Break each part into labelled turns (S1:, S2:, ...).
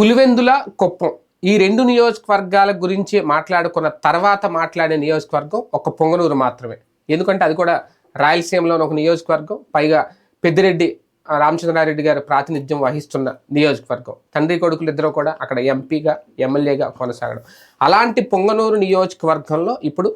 S1: పులివెందుల కుప్పం. ఈ రెండు నియోజకవర్గాల గురించి మాట్లాడుకున్న తర్వాత మాట్లాడే నియోజకవర్గం ఒక పొంగనూరు మాత్రమే. ఎందుకంటే అది కూడా రాయలసీమలోని ఒక నియోజకవర్గం పైగా పెద్దిరెడ్డి రామచంద్రారెడ్డి గారు ప్రాతినిధ్యం వహిస్తున్న నియోజకవర్గం. తండ్రి కొడుకులు ఇద్దరు కూడా అక్కడ ఎంపీగా ఎమ్మెల్యేగా కొనసాగడం. అలాంటి పొంగనూరు నియోజకవర్గంలో ఇప్పుడు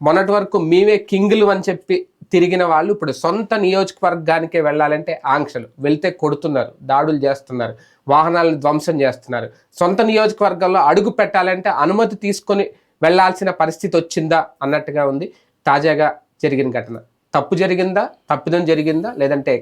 S1: మొన్నటి వరకు మేమే కింగులు అని చెప్పి తిరిగిన వాళ్ళు ఇప్పుడు సొంత నియోజకవర్గానికే వెళ్ళాలంటే ఆంక్షలు. వెళ్తే కొడుతున్నారు దాడులు చేస్తున్నారు వాహనాలను ధ్వంసం చేస్తున్నారు. సొంత నియోజకవర్గంలో అడుగు పెట్టాలంటే అనుమతి తీసుకొని వెళ్ళాల్సిన పరిస్థితి వచ్చిందా అన్నట్టుగా ఉంది. తాజాగా జరిగిన ఘటన. తప్పు జరిగిందా? తప్పిదం జరిగిందా? లేదంటే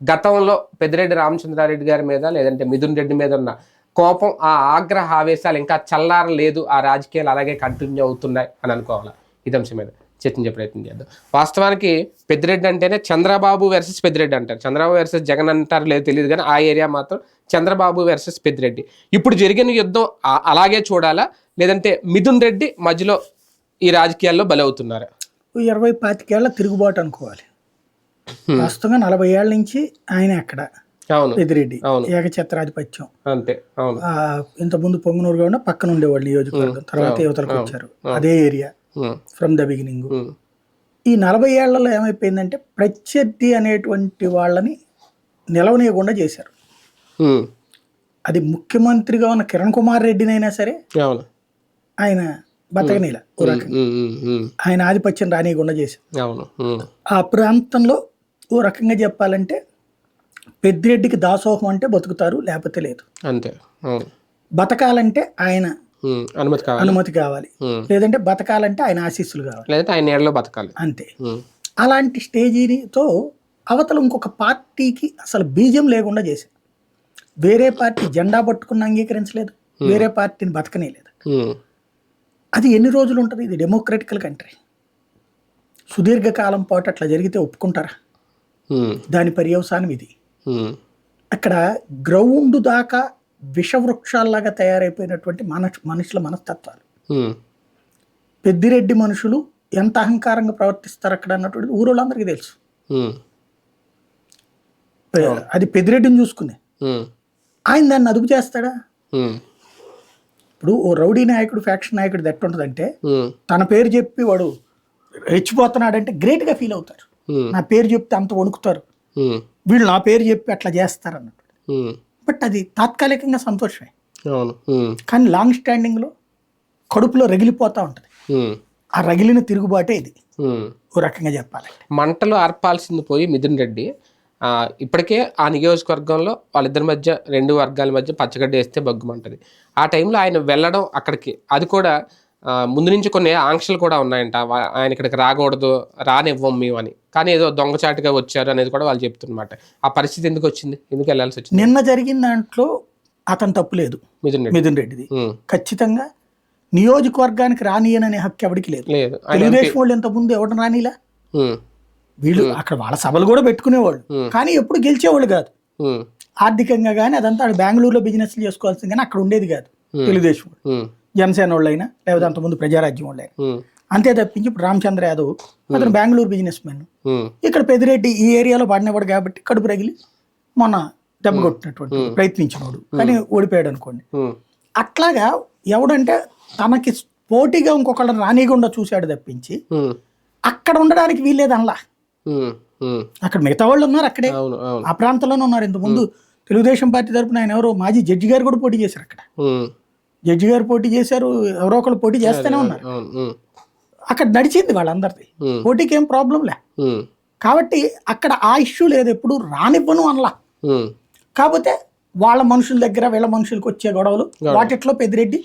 S1: గతంలో పెద్దిరెడ్డి రామచంద్రారెడ్డి గారి మీద లేదంటే మిథున్ రెడ్డి మీద ఉన్న కోపం ఆ ఆగ్రహ ఆవేశాలు ఇంకా చల్లారలేదు. ఆ రాజకీయాలు అలాగే కంటిన్యూ అవుతున్నాయి అని అనుకోవాలి? ఇది అంశం మీద. చర్చించే ప్రయత్నం చేద్దాం. వాస్తవానికి పెద్దిరెడ్డి అంటేనే చంద్రబాబు వర్సెస్ పెద్దిరెడ్డి అంటారు. చంద్రబాబు వర్సెస్ జగన్ అంటారు లేదు తెలియదు కానీ ఆ ఏరియా మాత్రం చంద్రబాబు వర్సెస్ పెద్దిరెడ్డి. ఇప్పుడు జరిగిన యుద్ధం అలాగే చూడాలా? లేదంటే మిథున్ రెడ్డి మధ్యలో ఈ రాజకీయాల్లో బలవుతున్నారా.
S2: ఇరవై పాతికేళ్ళ తిరుగుబాటు అనుకోవాలి. వాస్తవంగా నలభై ఏళ్ళ నుంచి ఆయన అక్కడ
S1: అవును.
S2: పెద్దిరెడ్డి.
S1: అవును.
S2: ఏకఛత్రాధిపత్యం.
S1: అంతే. అవును.
S2: ఆ, ఇంతకుముందు పొంగనూరుగా ఉన్న పక్కన ఉండేవాళ్ళు నియోజకవర్గం. తర్వాత యువతలకు వచ్చారు. అదే ఏరియా. ఫ్రమ్ ద బిగినింగ్ ఈ నలభై ఏళ్ళలో ఏమైపోయిందంటే ప్రత్యర్థి అనేటువంటి వాళ్ళని నిలవనీయకుండా చేశారు.
S1: ఉమ్,
S2: అది ముఖ్యమంత్రిగా ఉన్న కిరణ్ కుమార్ రెడ్డినైనా సరే ఆయన బతకనీల
S1: ఉమ్, ఉమ్,
S2: ఆయన ఆధిపత్యం రానియకుండా చేశారు. ఆ ప్రాంతంలో ఓ రకంగా చెప్పాలంటే పెద్దిరెడ్డికి దాసోహం అంటే బతుకుతారు లేకపోతే లేదు.
S1: అంతే.
S2: బతకాలంటే ఆయన
S1: అనుమతి కావాలి.
S2: అనుమతి కావాలి. లేదంటే బతకాలంటే ఆయన ఆశీస్సులు కావాలి.
S1: లేదంటే ఆయన బతకాలి.
S2: అంతే. అలాంటి స్టేజీతో అవతల ఇంకొక పార్టీకి అసలు బీజం లేకుండా చేశారు. వేరే పార్టీ జెండా పట్టుకున్న అంగీకరించలేదు. వేరే పార్టీని బతకనేలేదు. అది ఎన్ని రోజులు ఉంటుంది? ఇది డెమోక్రటికల్ కంట్రీ సుదీర్ఘకాలం పాటు అట్లా జరిగితే ఒప్పుకుంటారా? దాని పర్యవసానం ఇది. అక్కడ గ్రౌండ్ దాకా విషవృక్షాల్లాగా తయారైపోయినటువంటి మన మనుషుల మనస్తత్వాలు. పెద్దిరెడ్డి మనుషులు ఎంత అహంకారంగా ప్రవర్తిస్తారు అక్కడ అన్నటువంటి ఊరోళ్ళందరికీ తెలుసు. అది పెద్దిరెడ్డిని చూసుకునే ఆయన దాన్ని అదుపు చేస్తాడా? ఇప్పుడు ఓ రౌడీ నాయకుడు ఫ్యాక్షన్ నాయకుడు ఎట్టుంటుందంటే
S1: ఉమ్,
S2: తన పేరు చెప్పి వాడు రెచ్చిపోతున్నాడంటే గ్రేట్గా ఫీల్ అవుతారు. నా పేరు చెప్తే అంత వణుకుతారు. వీళ్ళు నా పేరు చెప్పి అట్లా చేస్తారు అన్నట్టు బట్ అది తాత్కాలికంగా సంతోషమే. కానీ లాంగ్ స్టాండింగ్లో కడుపులో రగిలిపోతూ ఉంటుంది. ఆ రగిలిన తిరుగుబాటే ఇది. ఓ రకంగా చెప్పాలంటే.
S1: మంటలు ఆర్పాల్సింది పోయి మిథున్ రెడ్డి ఇప్పటికే ఆ నియోజకవర్గంలో వాళ్ళిద్దరి మధ్య రెండు వర్గాల మధ్య పచ్చగడ్డ వేస్తే బగ్గుమంటది. ఆ టైంలో ఆయన వెళ్ళడం అక్కడికి. అది కూడా ముందు నుంచి కొన్ని ఆంక్షలు కూడా ఉన్నాయంట. ఆయన ఇక్కడికి రాకూడదు రానివ్వం మేము అని. కానీ ఏదో దొంగచాటుగా వచ్చారు అనేది కూడా వాళ్ళు చెప్తున్నమాట. ఆ పరిస్థితి ఎందుకు వచ్చింది? ఎందుకు వెళ్ళాల్సి వచ్చింది?
S2: నిన్న జరిగిన దాంట్లో అతను తప్పు లేదు.
S1: మిథున్ రెడ్డి.
S2: మిథున్ రెడ్డిది. ఖచ్చితంగా నియోజకవర్గానికి రానియననే హక్కు ఎవరికి లేదు.
S1: లేదు.
S2: తెలుగుదేశం వాళ్ళు ఇంత ముందు ఎవరు రానిలా వీళ్ళు అక్కడ వాళ్ళ సభలు కూడా పెట్టుకునేవాళ్ళు. కానీ ఎప్పుడు గెలిచేవాళ్ళు కాదు. ఆర్థికంగా కానీ అదంతా బెంగళూరులో బిజినెస్ చేసుకోవాల్సింది కానీ అక్కడ ఉండేది కాదు. తెలుగుదేశం జనసేన వాళ్ళైనా లేకపోతే అంతకుముందు ప్రజారాజ్యం వాళ్ళైనా. అంతే తప్పించి ఇప్పుడు రామచంద్ర యాదవ్ అతను బెంగళూరు బిజినెస్ మ్యాన్ ఇక్కడ పెదిరెడ్డి ఈ ఏరియాలో పడినవాడు కాబట్టి కడుపు రగిలి మొన్న దెబ్బ కొట్టినటువంటి ప్రయత్నించినవాడు కానీ ఓడిపోయాడు అనుకోండి. అట్లాగా ఎవడంటే తనకి పోటీగా ఇంకొకళ్ళని రానియకుండా చూశాడు తప్పించి అక్కడ ఉండడానికి వీల్లేదు అనలా. అక్కడ మిగతా వాళ్ళు ఉన్నారు అక్కడే. ఆ ప్రాంతంలోనే ఉన్నారు. ఇంత ముందు తెలుగుదేశం పార్టీ తరపున ఆయన ఎవరో మాజీ జడ్జి గారు కూడా పోటీ చేశారు అక్కడ. జడ్జి గారు పోటీ చేశారు ఎవరో ఒకళ్ళు పోటీ చేస్తూనే ఉన్నారు. అక్కడ నడిచింది వాళ్ళందరిది. పోటీకి ఏం ప్రాబ్లం లే కాబట్టి అక్కడ ఆ ఇష్యూ లేదు ఎప్పుడు రానివ్వను అనలా. కాకపోతే వాళ్ళ మనుషుల దగ్గర వీళ్ళ మనుషులకు వచ్చే గొడవలు వాటిట్లో పెద్దిరెడ్డి.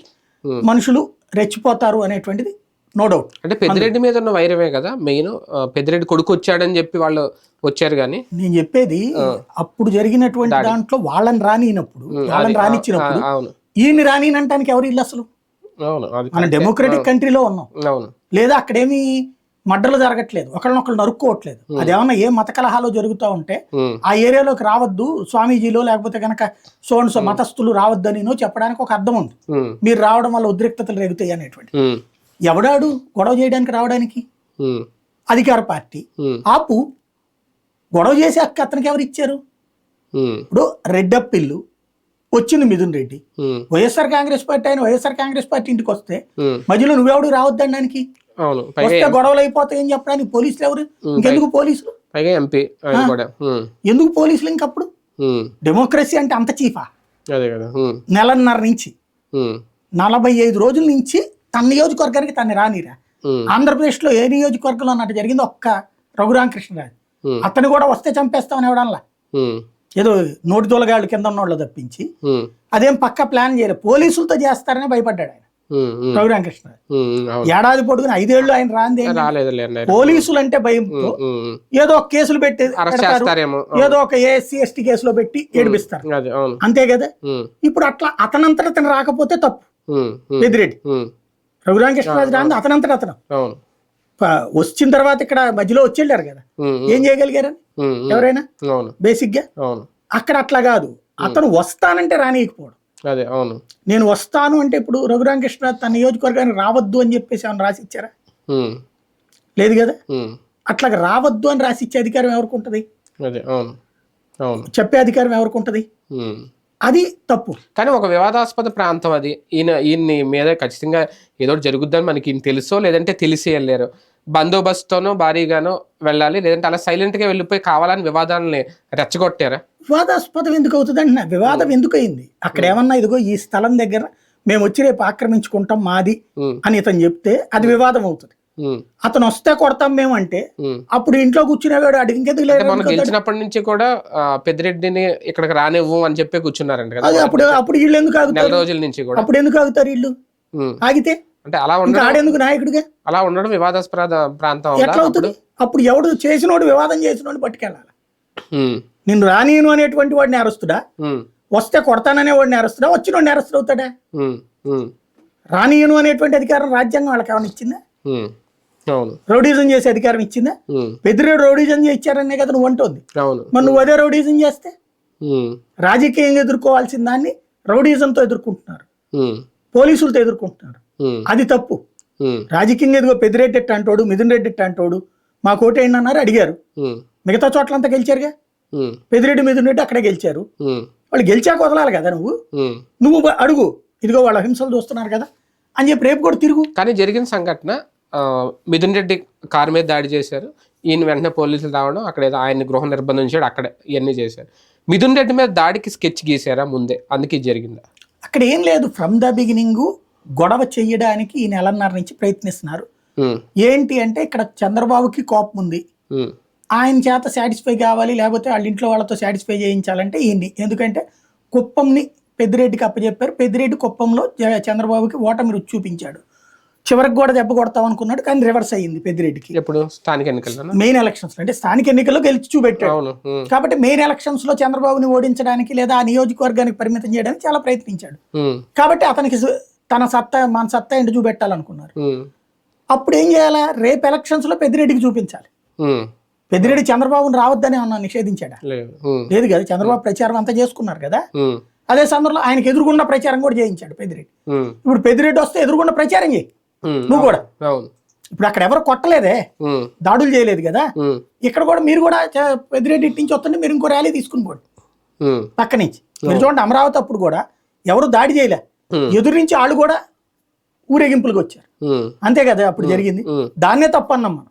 S2: మనుషులు రెచ్చిపోతారు అనేటువంటిది నో డౌట్
S1: అంటే పెద్దిరెడ్డి మీద ఉన్న వైరమే కదా మెయిన్ పెద్దిరెడ్డి కొడుకు వచ్చాడని చెప్పి వాళ్ళు వచ్చారు కానీ.
S2: నేను చెప్పేది అప్పుడు జరిగినటువంటి దాంట్లో వాళ్ళని రానినప్పుడు వాళ్ళని రానిచ్చినప్పుడు
S1: అవును.
S2: ఈయన్ని రానినంటానికి ఎవరు ఇల్లు అసలు? మన డెమోక్రటిక్ కంట్రీలో ఉన్నాం. లేదా అక్కడేమి మడ్డలు జరగట్లేదు ఒకళ్ళనొకళ్ళు నరుక్కోవట్లేదు. అదేమన్నా ఏ మత కలహాలు జరుగుతూ ఉంటే ఆ ఏరియాలోకి రావద్దు స్వామీజీలో లేకపోతే కనుక సోన్ సో మతస్థులు రావద్దనినో చెప్పడానికి ఒక అర్థం ఉంది. మీరు రావడం వల్ల ఉద్రిక్తతలు రేగుతాయి అనేటువంటి ఎవడాడు గొడవ చేయడానికి రావడానికి? అధికార పార్టీ. ఆపు గొడవ చేసే హక్కు అతనికి ఎవరు ఇచ్చారు? ఇప్పుడు రెడ్డప్పిల్లు వచ్చింది మిథున్ రెడ్డి. వైఎస్ఆర్ కాంగ్రెస్ పార్టీ ఆయన వైఎస్ఆర్ కాంగ్రెస్ పార్టీ ఇంటికి వస్తే మధ్యలో నువ్వెవడు రావద్దనడానికి? వస్తే గొడవలు అయిపోతాయని చెప్పడానికి? పోలీసులు ఎవరు? ఇంకెందుకు పోలీసులు? ఎందుకు పోలీసులు ఇంకప్పుడు డెమోక్రసీ అంటే అంత చీఫా? నెలన్నర నుంచి. నలభై ఐదు రోజుల నుంచి తన నియోజకవర్గానికి తన్ని రానిరా.
S1: ఉమ్,
S2: ఆంధ్రప్రదేశ్లో ఏ నియోజకవర్గంలో అన్నట్టు జరిగింది? ఒక్క రఘురామకృష్ణరాజు. అతను కూడా వస్తే చంపేస్తామని ఎవడల్లా ఏదో నోటి తోలగాళ్ళు కింద ఉన్నోళ్ళు తప్పించి అదేం పక్క ప్లాన్ చేయలేదు పోలీసులతో చేస్తారని భయపడ్డాడు ఆయన.
S1: ఉమ్, అవును.
S2: ఏడాది పొడుగున ఐదేళ్ళు ఆయన రాంది. పోలీసులు అంటే భయంతో ఏదో ఒక కేసులు పెట్టి ఏదో ఒక ఏఎస్సీ ఎస్టీ కేసులో పెట్టి ఏడిపిస్తారు. అంతే కదా? ఇప్పుడు అట్లా అతనంతట అతను రాకపోతే తప్పు. పెద్దిరెడ్డి. రఘురామకృష్ణరాజు రాంది అతనంతట అతను. వచ్చిన తర్వాత ఇక్కడ మధ్యలో వచ్చి వెళ్ళారు కదా. ఏం చేయగలిగారని? ఎవరైనా?
S1: బేసిక్గా
S2: అక్కడ అట్లా కాదు. అతను వస్తానంటే రానియకపోవడం.
S1: అదే అవును.
S2: నేను వస్తాను అంటే ఇప్పుడు రఘురామకృష్ణరాజు తన నియోజకవర్గానికి రావద్దు అని చెప్పేసి ఏమైనా రాసి ఇచ్చారా? లేదు కదా? అట్లా రావద్దు అని రాసి ఇచ్చే అధికారం ఎవరికి ఉంటుంది? చెప్పే అధికారం ఎవరికి ఉంటుంది. అది తప్పు.
S1: కానీ ఒక వివాదాస్పద ప్రాంతం అది. ఈయన ఈయన్ని మీద ఖచ్చితంగా ఏదో జరుగుద్దని మనకి ఈయన తెలుసో లేదంటే తెలిసి వెళ్ళారు బందోబస్తుతోనో భారీగానో వెళ్ళాలి లేదంటే అలా silent గా వెళ్ళిపోయి కావాలని వివాదాలని రెచ్చగొట్టారా?
S2: వివాదాస్పదం ఎందుకు అవుతుంది అంటున్నా. వివాదం ఎందుకు అయింది? అక్కడ ఏమన్నా ఇదిగో ఈ స్థలం దగ్గర మేము వచ్చి రేపు ఆక్రమించుకుంటాం మాది అని ఇతను చెప్తే అది వివాదం అవుతుంది. అతను వస్తే కొడతాం మేము అంటే. అప్పుడు ఇంట్లో కూర్చునేవాడు అడిగి ఇంకెందుకు లేరు
S1: మొన్న గెలిచినప్పటి నుంచి కూడా పెద్దిరెడ్డిని ఇక్కడికి రానివ్వు అని చెప్పి కూర్చున్నారంట
S2: అది
S1: కదా
S2: అప్పుడు అప్పుడు వీళ్ళు ఎందుకు
S1: నెల
S2: ఆగుతారు
S1: రోజుల నుంచి కూడా.
S2: అప్పుడు ఎందుకు ఆగుతారు వీళ్ళు. ఆగితే?
S1: అంటే అలా ఉండడం
S2: ఆడేందుకు నాయకుడిగా?
S1: అలా ఉండడం వివాదాస్పద ప్రాంతం
S2: ఎట్లా అవుతుంది? అప్పుడు? ఎవడు చేసినోడు వివాదం చేసినోడు పట్టుకెళ్ళాలి.
S1: ఉమ్,
S2: నిన్ను రానియను అనేటువంటి వాడిని అరుస్తుడా వస్తే కొడతాననే వాడిని అరుస్తుడా వచ్చినోడిని అరెస్ట్ అవుతాడా? రానియను అనేటువంటి అధికారం రాజ్యాంగం వాళ్ళకి ఏమైనా ఇచ్చిందా? రౌడీజం చేసే అధికారం ఇచ్చిందా? పెద్దిరెడ్డి రౌడీజం ఇచ్చారనే కదా నువ్వు అంటోంది. మరి నువ్వు అదే రౌడీజం చేస్తే? రాజకీయంగా ఎదుర్కోవాల్సిన దాన్ని రౌడీజంతో ఎదుర్కొంటున్నారు. పోలీసులతో ఎదుర్కొంటున్నారు. అది తప్పు. రాజకీయంగా ఎదుగో పెద్దిరెడ్డి ఎట్ట అంటోడు మిథున్ రెడ్డి అంటోడు మా కోటేయండి అన్నారు అడిగారు. మిగతా చోట్లంతా గెలిచారుగా?
S1: ఉమ్,
S2: పెద్దిరెడ్డి మిథున్ రెడ్డి అక్కడే గెలిచారు. వాళ్ళు గెలిచాక వదలాలి కదా నువ్వు. నువ్వు అడుగు. ఇదిగో వాళ్ళ హింసలు చూస్తున్నారు కదా. అని చెప్పి రేపు కూడా తిరుగు.
S1: కానీ జరిగిన సంఘటన మిథున్ రెడ్డి కారు మీద దాడి చేశారు. ఈయన వెంటనే పోలీసులు రావడం అక్కడ ఏదో ఆయన్ని గృహ నిర్బంధించాడు అక్కడ ఇవన్నీ చేశారు. మిథున్ రెడ్డి మీద దాడికి స్కెచ్ గీసారా ముందే? అందుకే జరిగిందా?
S2: అక్కడ ఏం లేదు. ఫ్రమ్ ద బిగినింగ్ గొడవ చెయ్యడానికి ఈ నెలన్నర నుంచి ప్రయత్నిస్తున్నారు. ఏంటి అంటే ఇక్కడ చంద్రబాబుకి కోపం ఉంది. ఆయన చేత సాటిస్ఫై కావాలి లేకపోతే వాళ్ళ ఇంట్లో వాళ్ళతో సాటిస్ఫై చేయించాలంటే ఈయన్ని ఎందుకంటే కుప్పంని పెద్దిరెడ్డికి అప్పచెప్పారు. పెద్దిరెడ్డి కుప్పంలో చంద్రబాబుకి ఓటమి రుచి చూపించాడు. చివరికి కూడా దెబ్బ కొడతాం అనుకున్నాడు కానీ రివర్స్ అయ్యింది పెద్దిరెడ్డికి.
S1: ఎప్పుడు? స్థానిక ఎన్నికల్లో
S2: మెయిన్ ఎలక్షన్స్ అంటే స్థానిక ఎన్నికల్లో గెలిచి చూపెట్టాడు. కాబట్టి మెయిన్ ఎలక్షన్స్లో చంద్రబాబుని ఓడించడానికి లేదా ఆ నియోజకవర్గానికి పరిమితం చేయడానికి చాలా ప్రయత్నించాడు. కాబట్టి అతనికి తన సత్తా మన సత్తా ఏంటి చూపెట్టాలనుకున్నారు. అప్పుడు ఏం చేయాలా? రేపు ఎలక్షన్స్లో పెద్దిరెడ్డికి చూపించాలి. పెద్దిరెడ్డి చంద్రబాబుని రావద్దని ఏమన్నా నిషేధించాడా?
S1: లేదు.
S2: కదా చంద్రబాబు ప్రచారం అంతా చేసుకున్నారు కదా. అదే సందర్భంలో ఆయనకి ఎదురుగుండా ప్రచారం కూడా చేయించాడు పెద్దిరెడ్డి. ఇప్పుడు పెద్దిరెడ్డి వస్తే ఎదురుగుండా ప్రచారం చేయి. నువ్వు కూడా? ఇప్పుడు అక్కడ ఎవరు కొట్టలేదే? దాడులు చేయలేదు కదా? ఇక్కడ కూడా మీరు కూడా పెద్దిరెడ్డి ఇటు నుంచి వస్తుంటే మీరు ఇంకో ర్యాలీ తీసుకుని పోండి. పక్క నుంచి. మీరు చూడండి అమరావతి అప్పుడు కూడా ఎవరు దాడి చేయలే. ఎదురు నుంచి వాళ్ళు కూడా ఊరేగింపులకు వచ్చారు. అంతే కదా అప్పుడు జరిగింది? దాన్నే తప్పు అన్నాం మనం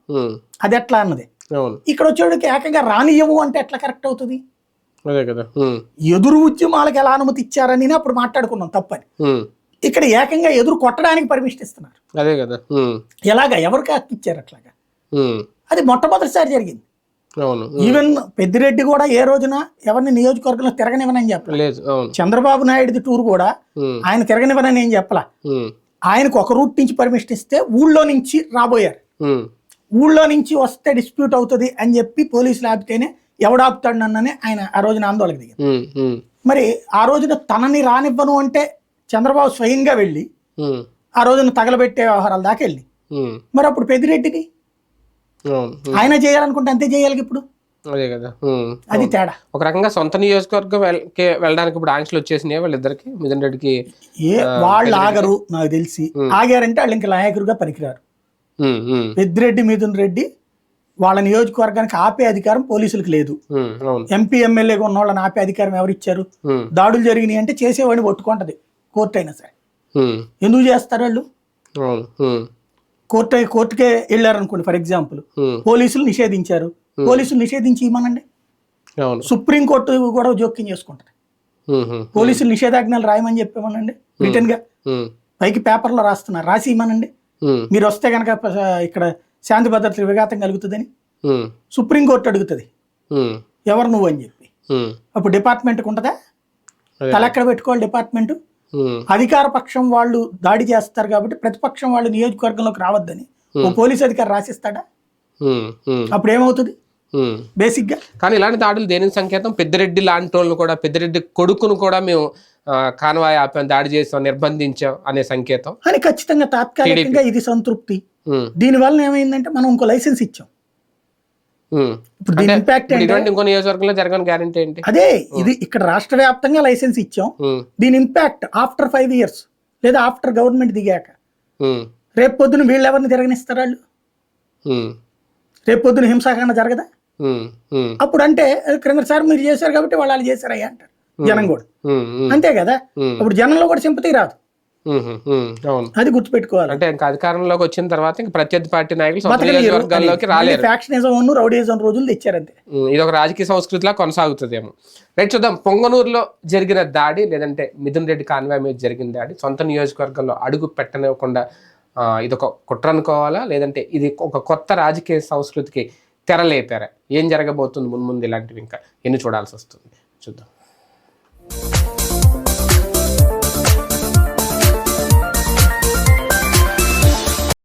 S2: అది ఎట్లా అన్నది? ఇక్కడ వచ్చేవాడికి ఏకంగా రానియము అంటే ఎట్లా కరెక్ట్ అవుతుంది?
S1: అదే కదా.
S2: ఎదురు ఉద్యమాలకు ఎలా అనుమతి ఇచ్చారని అప్పుడు మాట్లాడుకున్నాం తప్పని. ఇక్కడ ఏకంగా ఎదురు కొట్టడానికి పర్మిషన్ ఇస్తున్నారు.
S1: అదే కదా.
S2: ఎలాగా? ఎవరికి హక్కు ఇచ్చారు అట్లాగా? అది మొట్టమొదటిసారి జరిగింది. ఈవెన్ పెద్దిరెడ్డి కూడా ఏ రోజున ఎవరిని నియోజకవర్గంలో తిరగనివ్వనని చెప్పలే.
S1: లేదు. అవును.
S2: చంద్రబాబు నాయుడుది టూర్ కూడా ఆయన తిరగనివ్వనని ఏం చెప్పలా? ఆయనకు ఒక రూట్ నుంచి పర్మిషన్ ఇస్తే ఊళ్ళో నుంచి రాబోయారు. ఊళ్ళో నుంచి వస్తే డిస్ప్యూట్ అవుతుంది అని చెప్పి పోలీసులు ఆపితేనే ఎవడు ఆపుతాడు నన్నని ఆయన ఆ రోజున ఆందోళన దిగారు మరి ఆ రోజున తనని రానివ్వను అంటే చంద్రబాబు స్వయంగా వెళ్ళి ఆ రోజున తగలబెట్టే వ్యవహారాల దాకా వెళ్ళి. మరి అప్పుడు
S1: ఉమ్,
S2: ఆయన చేయాలనుకుంటే అంతే చేయాలి ఇప్పుడు?
S1: అదే కదా
S2: అది తేడా.
S1: ఒక రకంగా సొంత నియోజకవర్గం వెళ్ళడానికి ఇప్పుడు ఆంక్షలు వచ్చేసినాయి వాళ్ళిద్దరికి? మిథున్ రెడ్డికి?
S2: ఏ వాళ్ళు ఆగరు నాకు తెలిసి. ఆగారంటే వాళ్ళు ఇంకా నాయకుడిగా పనికిరారు. పెద్దిరెడ్డి మిథున్ రెడ్డి వాళ్ళ నియోజకవర్గానికి ఆపే అధికారం పోలీసులకు లేదు. ఎంపీ ఎమ్మెల్యేగా ఉన్న వాళ్ళని ఆపే అధికారం ఎవరు ఇచ్చారు దాడులు జరిగినాయి అంటే చేసేవాడిని పట్టుకుంటది. కోర్టు అయినా సరే ఎందుకు చేస్తారు వాళ్ళు? కోర్టు కోర్టుకే వెళ్ళారనుకోండి ఫర్ ఎగ్జాంపుల్. పోలీసులు నిషేధించారు. పోలీసులు నిషేధించి ఇవ్వమనండి. సుప్రీంకోర్టు కూడా జోక్యం
S1: ఉమ్,
S2: పోలీసులు నిషేధాజ్ఞలు రాయమని చెప్పేమనండి?
S1: రిటర్న్గా.
S2: పైకి పేపర్లో రాస్తున్నారు. రాసి ఇవ్వమనండి. మీరు వస్తే కనుక ఇక్కడ శాంతి భద్రతల విఘాతం కలుగుతుందని సుప్రీంకోర్టు అడుగుతుంది. ఎవరు నువ్వు అని చెప్పి. అప్పుడు డిపార్ట్మెంట్కి ఉంటుందా. తల ఎక్కడ పెట్టుకోవాలి డిపార్ట్మెంట్? అధికార పక్షం వాళ్ళు దాడి చేస్తారు కాబట్టి ప్రతిపక్షం వాళ్ళు నియోజకవర్గంలోకి రావద్దని ఓ పోలీస్ అధికారి రాసిస్తాడా? అప్పుడు ఏమవుతుంది. బేసిక్గా
S1: కానీ ఇలాంటి దాడులు దేనికి సంకేతం? పెద్దిరెడ్డి లాంటి వాళ్ళని కూడా పెద్దిరెడ్డి కొడుకును కూడా మేము కాన్వాయ్ ఆపాం దాడి చేసాం నిర్బంధించాం అనే సంకేతం.
S2: అని ఖచ్చితంగా తాత్కాలికంగా ఇది సంతృప్తి. దీని వల్ల ఏమైందంటే మనం ఇంకో లైసెన్స్ ఇచ్చాం. ఇప్పుడు దీని ఇంపాక్ట్
S1: ఇంకో నియోజకవర్గంలో జరగని గ్యారంటీ ఏంటి?
S2: అదే ఇది ఇక్కడ రాష్ట్ర వ్యాప్తంగా లైసెన్స్ ఇచ్చాం. దీని ఇంపాక్ట్ ఆఫ్టర్ ఫైవ్ ఇయర్స్ లేదా ఆఫ్టర్ గవర్నమెంట్ దిగాక. రేపు పొద్దున వీళ్ళు ఎవరిని తిరగనిస్తారు వాళ్ళు? రేపు పొద్దున హింసాకాండ జరగదా? అప్పుడు అంటే క్రిందసారి మీరు చేశారు కాబట్టి వాళ్ళు చేశారయ్యా అంటారు జనం కూడా. అంతే కదా? అప్పుడు జనంలో కూడా సింపతి రాదు. అది గుర్తుపెట్టుకోవాలి.
S1: అంటే ఇంకా అధికారంలోకి వచ్చిన తర్వాత ఇంకా ప్రత్యర్థి పార్టీ నాయకులు రాలేరు.
S2: ఫ్యాక్షనిజం రౌడీజం రోజులు తెచ్చారంతే.
S1: ఇది ఒక రాజకీయ సంస్కృతిలా కొనసాగుతుందేమో. రైట్ చూద్దాం. పొంగనూరులో జరిగిన దాడి లేదంటే మిథున్ రెడ్డి కాన్వాయ్ మీద జరిగిన దాడి సొంత నియోజకవర్గంలో అడుగు పెట్టనివ్వకుండా ఆ, ఇదొక కుట్ర అనుకోవాలా? లేదంటే ఇది ఒక కొత్త రాజకీయ సంస్కృతికి తెరలేపారా? ఏం జరగబోతుంది? మున్ముందు ఇలాంటివి ఇంకా ఎన్ని చూడాల్సి వస్తుంది? చూద్దాం.